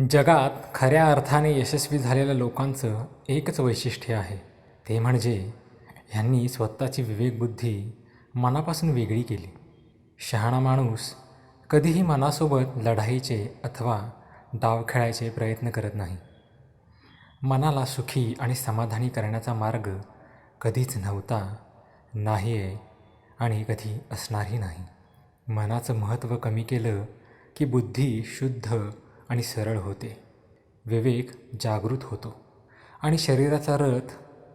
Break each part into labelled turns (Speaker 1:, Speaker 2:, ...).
Speaker 1: जगात खऱ्या अर्थाने यशस्वी झालेल्या लोकांचं एकच वैशिष्ट्य आहे. ते म्हणजे ह्यांनी स्वतःची विवेकबुद्धी मनापासून वेगळी केली. शहाणा माणूस कधीही मनासोबत लढाईचे अथवा डाव खेळायचे प्रयत्न करत नाही. मनाला सुखी आणि समाधानी करण्याचा मार्ग कधीच नव्हता नाही आहे आणि कधी असणारही नाही. मनाचं महत्त्व कमी केलं की बुद्धी शुद्ध आणि सरळ होते. विवेक जागृत होतो आणि शरीराचा रथ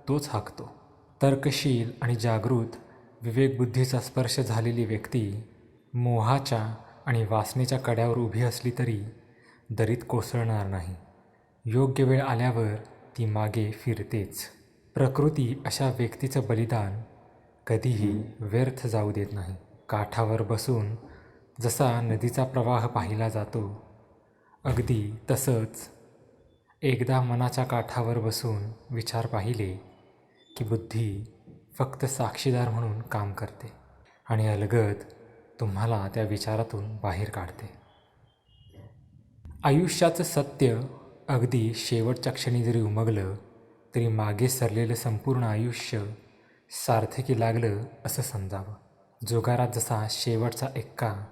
Speaker 1: तोच हाकतो. तर्कशील आणि जागृत विवेकबुद्धीचा स्पर्श झालेली व्यक्ती मोहाच्या आणि वासनेच्या कड्यावर उभी असली तरी दरीत कोसळणार नाही. योग्य वेळ आल्यावर ती मागे फिरतेच. प्रकृती अशा व्यक्तीचं बलिदान कधीही व्यर्थ जाऊ देत नाही. काठावर बसून जसा नदीचा प्रवाह पाहिला जातो अगदी तसंच. एकदा मनाच्या काठावर बसून विचार पाहिले की बुद्धी फक्त साक्षीदार म्हणून काम करते आणि अलगद तुम्हाला त्या विचारातून बाहेर काढते. आयुष्याचं सत्य अगदी शेवटच्या क्षणी जरी उमगलं तरी मागे सरलेलं संपूर्ण आयुष्य सार्थकी लागलं असं समजावं. जुगारात जसा शेवटचा एक्का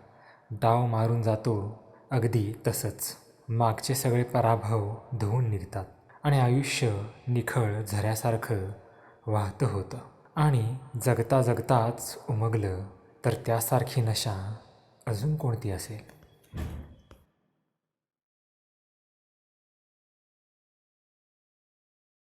Speaker 1: डाव मारून जातो अगदी तसंच. मागचे सगळे पराभव धुवून निघतात आणि आयुष्य निखळ झऱ्यासारखं वाहतं होतं. आणि जगता जगताच उमगलं तर त्यासारखी नशा अजून कोणती असेल?